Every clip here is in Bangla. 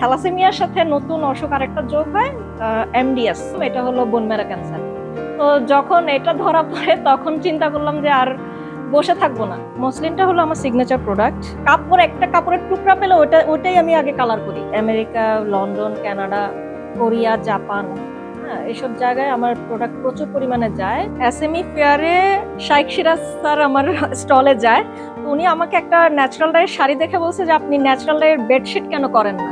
থ্যালাসেমিয়ার সাথে নতুন অসুখ আরেকটা যোগ হয় এমডিএস এটা হলো বোন ম্যারো ক্যান্সার তো যখন এটা ধরা পড়ে, তখন চিন্তা করলাম যে আর বসে থাকব না। মসলিনটা হলো আমার সিগনেচার প্রোডাক্ট কাপড়, একটা কাপড়ের টুকরা পেলে ওটা ওটাই আমি আগে কালার করি। America, London, Canada, Korea, Japan হ্যাঁ এসব জায়গায় আমার প্রোডাক্ট প্রচুর পরিমাণে যায়। এসএমই ফেয়ারে শাইক সিরাজ স্যার আমার স্টলে যায়। তো উনি আমাকে একটা ন্যাচারাল ডায়ের শাড়ি দেখে বলছে যে আপনি ন্যাচারাল ডায়ের বেডশিট কেন করেন না?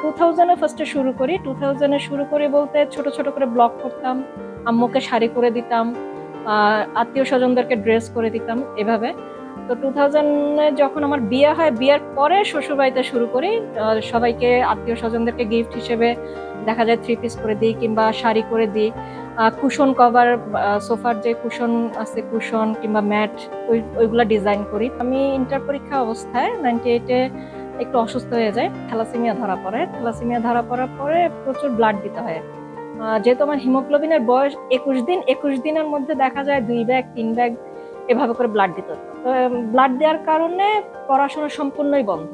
টু থাউজেন্ডে ফার্স্টে শুরু করি। টু থাউজেন্ডে শুরু করি বলতে ছোট ছোট করে ব্লগ করতাম, আম্মুকে শাড়ি করে দিতাম আত্মীয় স্বজনদেরকে ড্রেস করে দিতাম এভাবে। তো টু থাউজেন্ডে যখন আমার বিয়ে হয়, বিয়ের পরে শ্বশুরবাড়িতে শুরু করি সবাইকে আত্মীয় স্বজনদেরকে গিফট হিসেবে দেখা যায় থ্রি পিস করে দিই কিংবা শাড়ি করে দিই। কুশন কভার সোফার যে কুশন আছে কুশন কিংবা ম্যাট ওই, ওইগুলা ডিজাইন করি। আমি ইন্টার পরীক্ষা অবস্থায় নাইনটি এইটে একটু অসুস্থ হয়ে যায়, থ্যালাসেমিয়া ধরা পড়ে। থ্যালাসেমিয়া ধরা পড়ার পরে প্রচুর ব্লাড দিতে হয়। যেহেতু আমার হিমোগ্লোবিনের বয়স একুশ দিন, একুশ দিনের মধ্যে দেখা যায় দুই ব্যাগ, তিন ব্যাগ এভাবে করে ব্লাড দিতে তো ব্লাড দেওয়ার কারণে পড়াশোনা সম্পূর্ণই বন্ধ।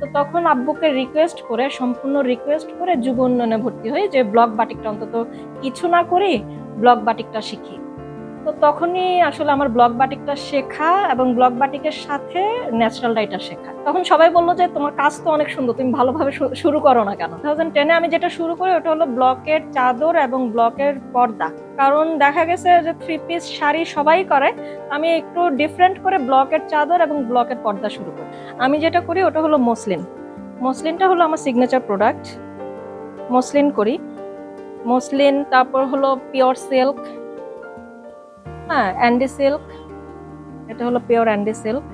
তো তখন আব্বুকে রিকোয়েস্ট করে, সম্পূর্ণ রিকোয়েস্ট করে যুব উন্নয়নে ভর্তি হই যে, ব্লক বাটিকটা অন্তত কিছু না করি, ব্লক বাটিকটা শিখি। তো তখনই আসলে আমার ব্লক বাটিকটা শেখা এবং ব্লক বাটিকের সাথে ন্যাচারাল ডাইটা শেখা। তখন সবাই বলল যে, তোমার কাজ তো অনেক সুন্দর, তুমি ভালোভাবে শুরু করো না কেন? টু থাউজেন্ড টেনে আমি যেটা শুরু করি, ওটা হলো ব্লকের চাদর এবং ব্লকের পর্দা। কারণ দেখা গেছে যে থ্রি পিস শাড়ি সবাই করে, আমি একটু ডিফারেন্ট করে ব্লকের চাদর এবং ব্লকের পর্দা শুরু করি। আমি যেটা করি, ওটা হলো মসলিন। মসলিনটা হলো আমার সিগনেচার প্রোডাক্ট মসলিন করি। মসলিন, তারপর হলো পিওর সিল্ক হ্যাঁ অ্যান্ডি সিল্ক এটা হলো পিওর অ্যান্ডি সিল্ক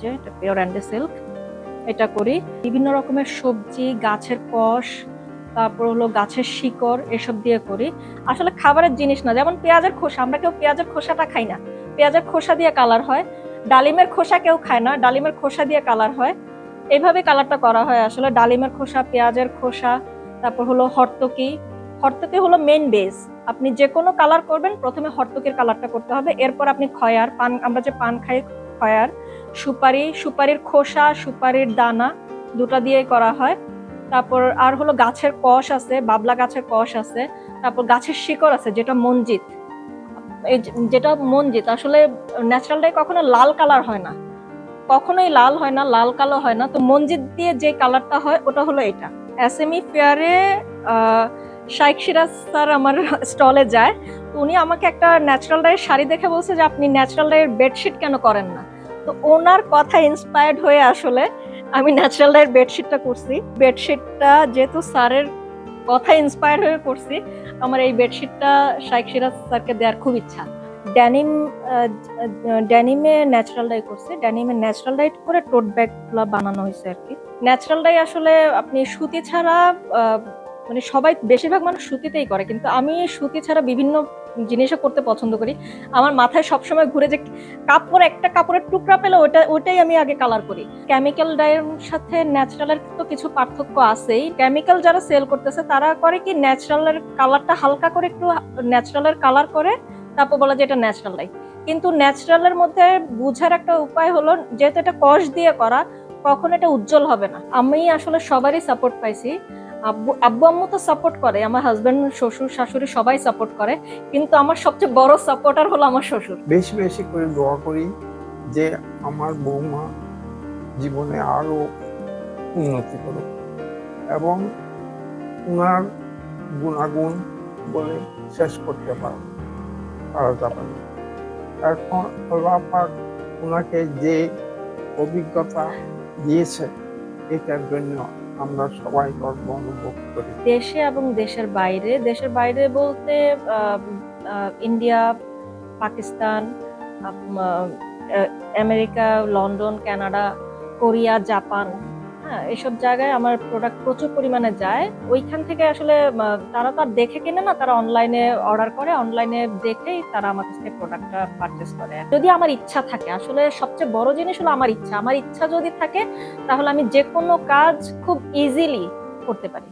যে, এটা পিওর অ্যান্ডি সিল্ক এটা করি। বিভিন্ন রকমের সবজি, গাছের কষ, তারপর হলো গাছের শিকড়, এসব দিয়ে করি। আসলে খাবারের জিনিস না, যেমন পেঁয়াজের খোসা, আমরা কেউ পেঁয়াজের খোসাটা খাই না। পেঁয়াজের খোসা দিয়ে কালার হয়। ডালিমের খোসা কেউ খায় না, ডালিমের খোসা দিয়ে কালার হয়। এইভাবে কালারটা করা হয় আসলে। ডালিমের খোসা, পেঁয়াজের খোসা, তারপর হলো হর্তকি। হর্তকি হলো মেন বেস আপনি যে কোনো কালার করবেন, প্রথমে হর্তকির কালারটা করতে হবে। এরপর আপনি খয়ার, পান, আমরা যে পান খাই, খয়ার, সুপারি, সুপারির খোসা, সুপারির দানা, দুটা দিয়ে করা হয়। তারপর আর হলো গাছের কষ আছে, বাবলা গাছের কষ আছে। তারপর গাছের শিকড় আছে, যেটা মঞ্জিত। যেটা মঞ্জিত, আসলে ন্যাচারালটাই কখনো লাল কালার হয় না। কখনোই লাল হয় না, লাল কালো হয় না। তো মঞ্জিত দিয়ে যে কালারটা হয়, ওটা হলো এটা। এসএমই ফেয়ারে শাইক সিরাজ স্যার আমার স্টলে যায়, তো উনি আমাকে একটা ন্যাচারাল ডাইয়ের শাড়ি দেখে বলছে যে আপনি ন্যাচারাল ডাইয়ের বেডশিট কেন করেন না। তো ওনার কথা ইন্সপায়ার্ড হয়ে আসলে আমি ন্যাচারাল ডাইয়ের বেডশিটটা করছি। বেডশিটটা যেহেতু স্যারের কথা ইন্সপায়ার হয়ে করছি, আমার এই বেডশিটটা শাইক সিরাজ স্যারকে দেওয়ার খুব ইচ্ছা। ড্যানিম ড্যানিমে ন্যাচারাল ডাই করছি। ড্যানিমে ন্যাচারাল ডাইট করে টোট ব্যাগগুলো বানানো হয়েছে আর কি। ন্যাচারাল ডাই আসলে আপনি সুতি ছাড়া মানে সবাই বেশিরভাগ মানুষ সুতিতেই করে, কিন্তু আমি সুতি ছাড়া বিভিন্ন জিনিসও করতে পছন্দ করি। আমার মাথায় সবসময় ঘুরে যে কাপড়, একটা কাপড়ের টুকরা পেলে ওটা ওটাই আমি আগে কালার করি। কেমিক্যাল ডাইয়ের সাথে ন্যাচারালের তো কিছু পার্থক্য আছেই। কেমিক্যাল যারা সেল করতেছে, তারা করে কি ন্যাচারালের কালারটা হালকা করে একটু ন্যাচারালের কালার করে, তারপর বলা যে এটা ন্যাচারাল ডাই কিন্তু ন্যাচারালের মধ্যে বুঝার একটা উপায় হলো, যেহেতু এটা কষ দিয়ে করা, কখন এটা উজ্জ্বল হবে না। আমি আসলে সবারই সাপোর্ট পাইছি। আব্বু আব্বু আম্মু তো সাপোর্ট করে, আমার হাজবেন্ড শ্বশুর, শাশুড়ি সবাই সাপোর্ট করে, কিন্তু আমার সবচেয়ে বড় সাপোর্টার হলো আমার শ্বশুর। বেশি বেশি করে দোয়া করি যে আমার বৌমা জীবনে আরও উন্নতি করুক এবং ওনার গুণাগুণ বলে শেষ করতে পারো পারা যাবে না এখন আল্লাহ পাক ওনাকে যে অভিজ্ঞতা দিয়েছে এটার জন্য আমরা সবাই গর্ব অনুভব করি। দেশে এবং দেশের বাইরে দেশের বাইরে বলতে India, Pakistan America, London, Canada, Korea, Japan হ্যাঁ এসব জায়গায় আমার প্রোডাক্ট প্রচুর পরিমাণে যায়। ওইখান থেকে আসলে তারা তো আর দেখে কেনে না, তারা অনলাইনে অর্ডার করে অনলাইনে দেখেই তারা আমার কাছ থেকে প্রোডাক্টটা পারচেস করে। যদি আমার ইচ্ছা থাকে, আসলে সবচেয়ে বড় জিনিস হলো আমার ইচ্ছা। আমার ইচ্ছা যদি থাকে, তাহলে আমি যে কোনো কাজ খুব ইজিলি করতে পারি।